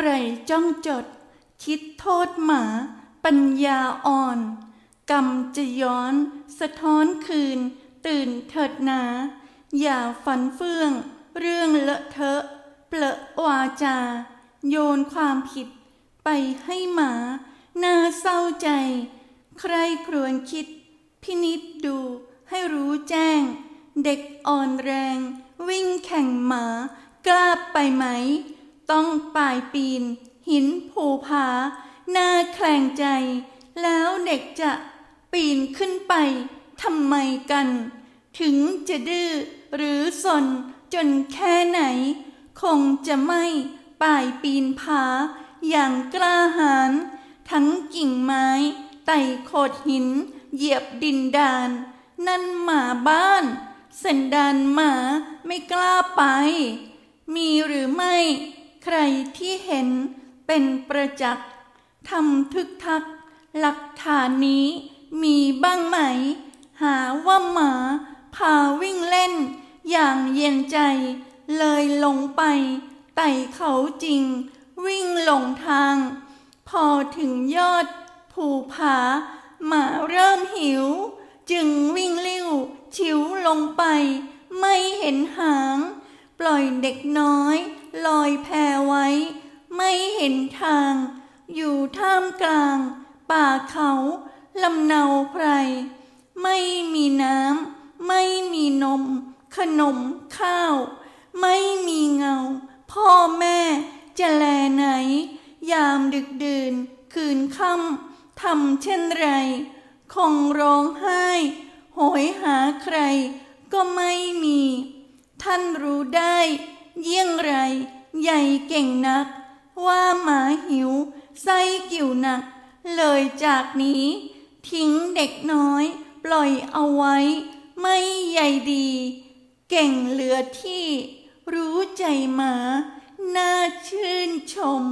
ใครจ้องจด คิดโทษหมา ปัญญาอ่อน กรรมจะย้อน สะท้อนคืน ตื่นเถิดนา อย่าฝันเฟื่อง เรื่องเลอะเทอะเปลอะวาจา โยนความผิด ไปให้หมา น่าเศร้าใจ ใครครวญคิด พินิจดูให้รู้แจ้ง เด็กอ่อนแรง วิ่งแข่งหมา กล้าไปไหม ต้องป่ายปีน หินภูผาหน้าแคลงใจ แล้วเด็กจะปีนขึ้นไปทำไมกัน ถึงจะดื้อหรือสนจนแค่ไหน คงจะไม่ป่ายปีนผา อย่างกล้าหาญทั้งกิ่งไม้ไต่โขดหิน เหยียบดินดาน นั่นหมาบ้าน สันดานหมาไม่กล้าไป มีหรือไม่ ใครที่เห็นเป็นประจักษ์ทำทึกทัก หลักฐานนี้มีบ้างไหม หาว่าหมาพาวิ่งเล่น อย่างเย็นใจ เลยลงไป ไต่เขาจริง วิ่งหลงทาง พอถึงยอด ภูผา หมาเริ่มหิว จึงวิ่งลิ้ว ชิวลงไป ไม่เห็นหาง ปล่อยเด็กน้อย ลอยแพไว้ ไม่เห็นทาง อยู่ท่ามกลาง ป่าเขาลำเนาไพร ไม่มีน้ำ ไม่มีนม ขนมข้าว ไม่มีเงา พ่อแม่จะแลไหน ยามดึกดื่น คืนค่ำทำเช่นไร คงร้องไห้ โหยหาใครก็ไม่มี ท่านรู้ได้ เยี่ยงไร ใหญ่เก่งนัก ว่าหมาหิว ไส้กิ่วหนัก เลยจากนี้ ทิ้งเด็กน้อย ปล่อยเอาไว้ ไม่ใหญ่ดี เก่งเหลือที่ รู้ใจหมา น่าชื่นชม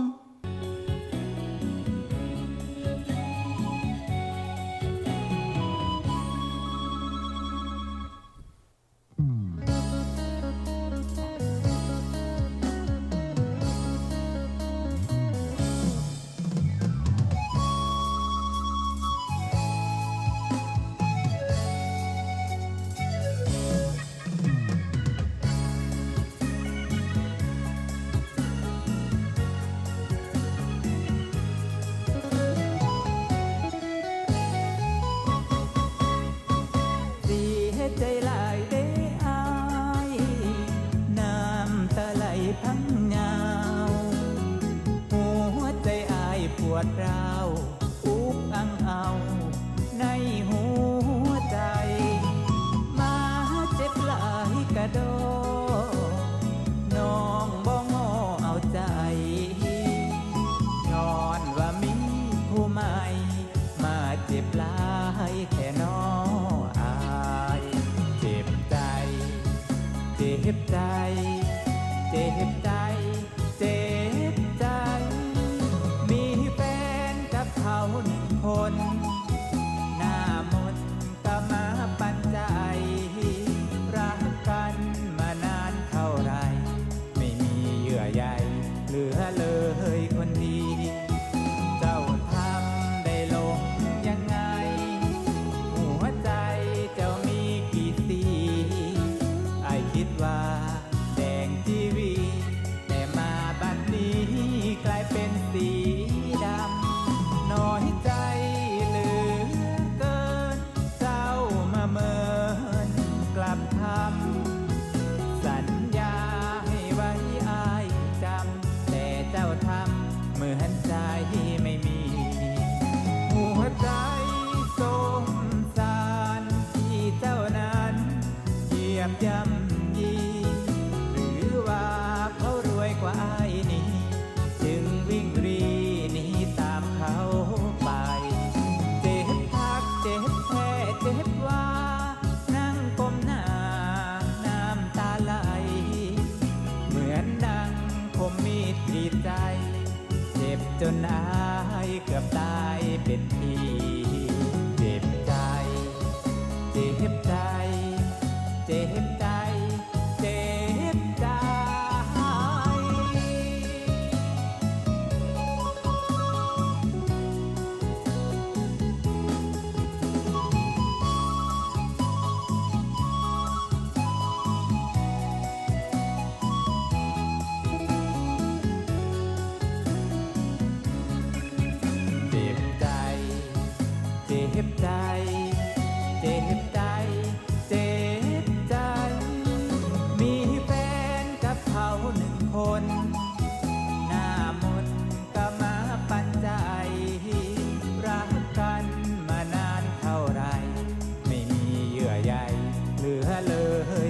heard.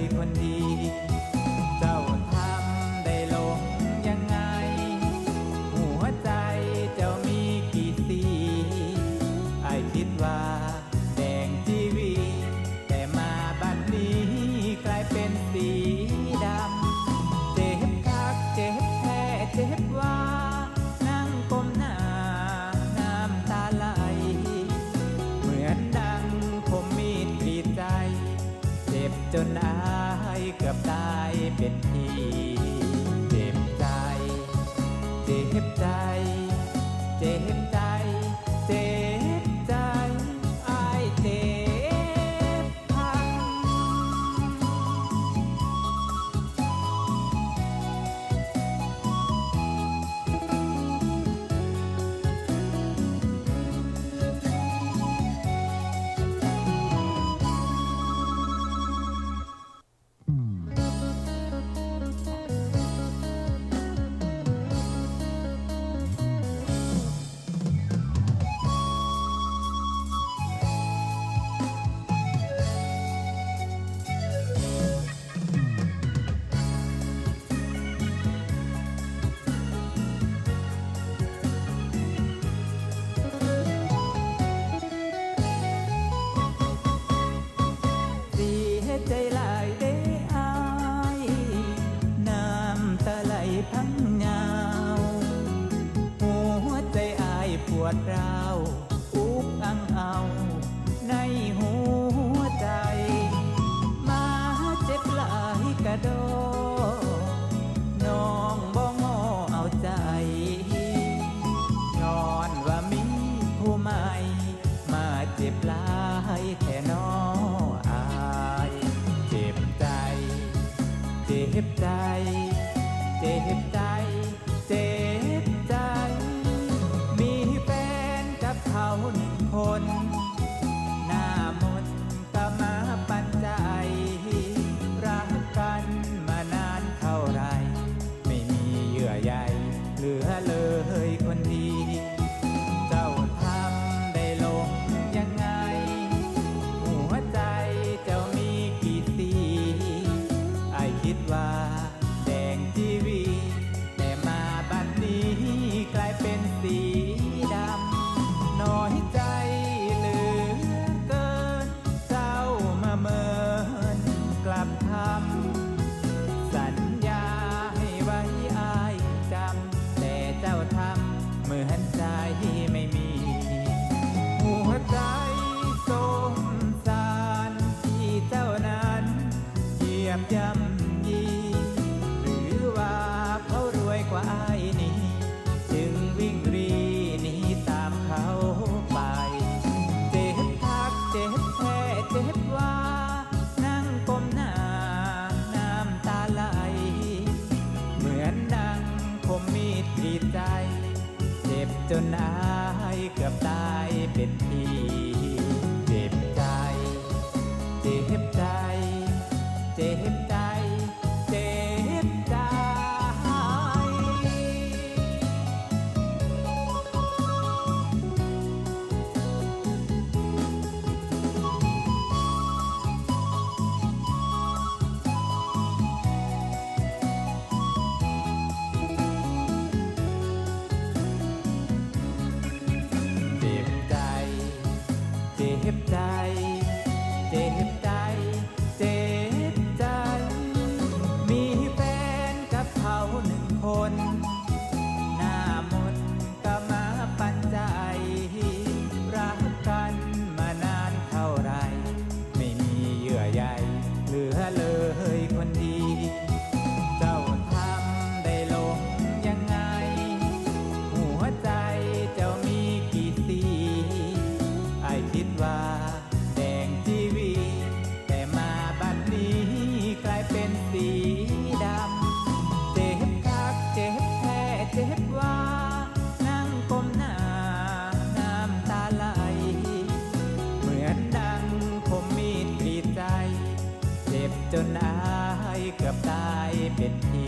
จนอา จนอายเกือบตายเป็นที